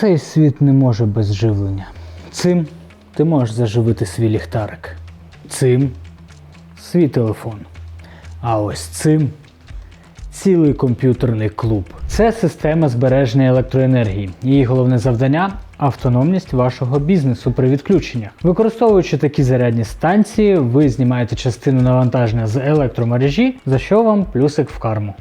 Цей світ не може без живлення. Цим ти можеш заживити свій ліхтарик. Цим свій телефон. А ось цим цілий комп'ютерний клуб. Це система збереження електроенергії. Її головне завдання автономність вашого бізнесу при відключеннях. Використовуючи такі зарядні станції, ви знімаєте частину навантаження з електромережі, за що вам плюсик в карму.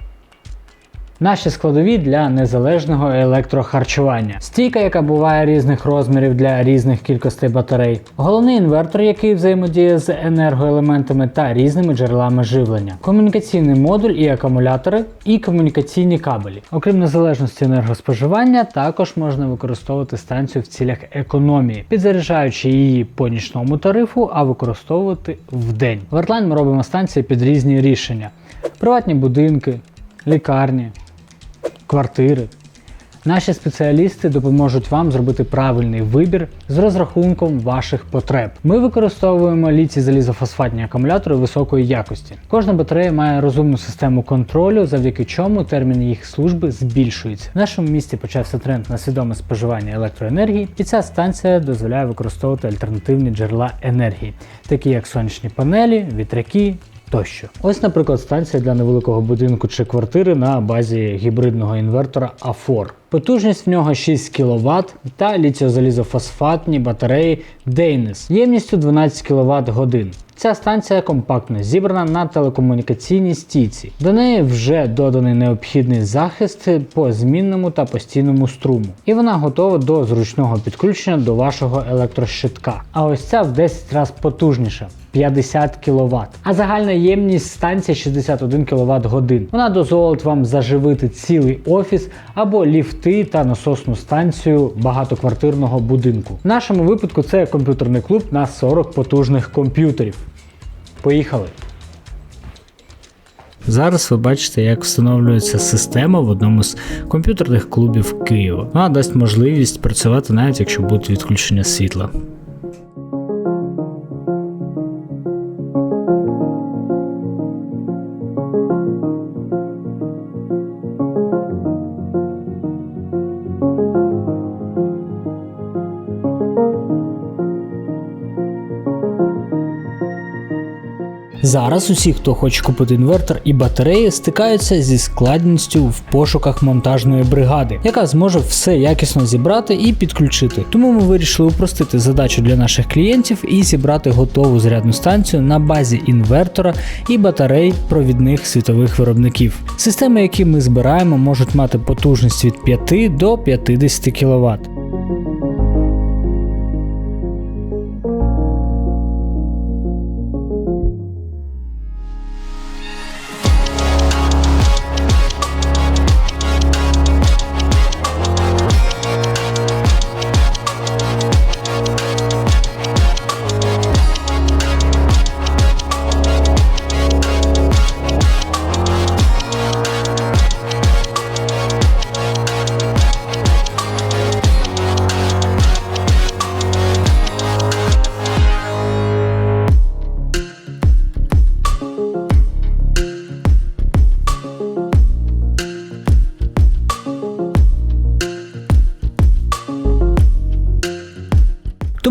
Наші складові для незалежного електрохарчування. Стійка, яка буває різних розмірів для різних кількостей батарей. Головний інвертор, який взаємодіє з енергоелементами та різними джерелами живлення. Комунікаційний модуль і акумулятори, і комунікаційні кабелі. Окрім незалежності енергоспоживання, також можна використовувати станцію в цілях економії, підзаряджаючи її по нічному тарифу, а використовувати в день. В Artline ми робимо станції під різні рішення: приватні будинки, лікарні, квартири. Наші спеціалісти допоможуть вам зробити правильний вибір з розрахунком ваших потреб. Ми використовуємо літі залізофосфатні акумулятори високої якості. Кожна батарея має розумну систему контролю, завдяки чому термін їх служби збільшується. В нашому місті почався тренд на свідоме споживання електроенергії, і ця станція дозволяє використовувати альтернативні джерела енергії, такі як сонячні панелі, вітряки тощо. Ось, наприклад, станція для невеликого будинку чи квартири на базі гібридного інвертора A4. Потужність в нього 6 кВт та літіозалізофосфатні батареї Дейнес ємністю 12 кВт годин. Ця станція компактно зібрана на телекомунікаційній стійці. До неї вже доданий необхідний захист по змінному та постійному струму, і вона готова до зручного підключення до вашого електрощитка. А ось ця в 10 разів потужніша. 50 кВт. А загальна ємність станції 61 кВт годин. Вона дозволить вам заживити цілий офіс або ліфти та насосну станцію багатоквартирного будинку. В нашому випадку це комп'ютерний клуб на 40 потужних комп'ютерів. Поїхали! Зараз ви бачите, як встановлюється система в одному з комп'ютерних клубів Києва. Вона дасть можливість працювати навіть якщо буде відключення світла. Зараз усі, хто хоче купити інвертор і батареї, стикаються зі складністю в пошуках монтажної бригади, яка зможе все якісно зібрати і підключити. Тому ми вирішили упростити задачу для наших клієнтів і зібрати готову зарядну станцію на базі інвертора і батарей провідних світових виробників. Системи, які ми збираємо, можуть мати потужність від 5 до 50 кВт.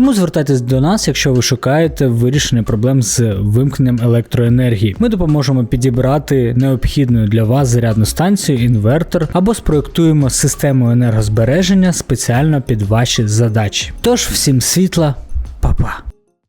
Тому звертайтесь до нас, якщо ви шукаєте вирішення проблем з вимкненням електроенергії. Ми допоможемо підібрати необхідну для вас зарядну станцію, інвертор або спроектуємо систему енергозбереження спеціально під ваші задачі. Тож всім світла, па-па!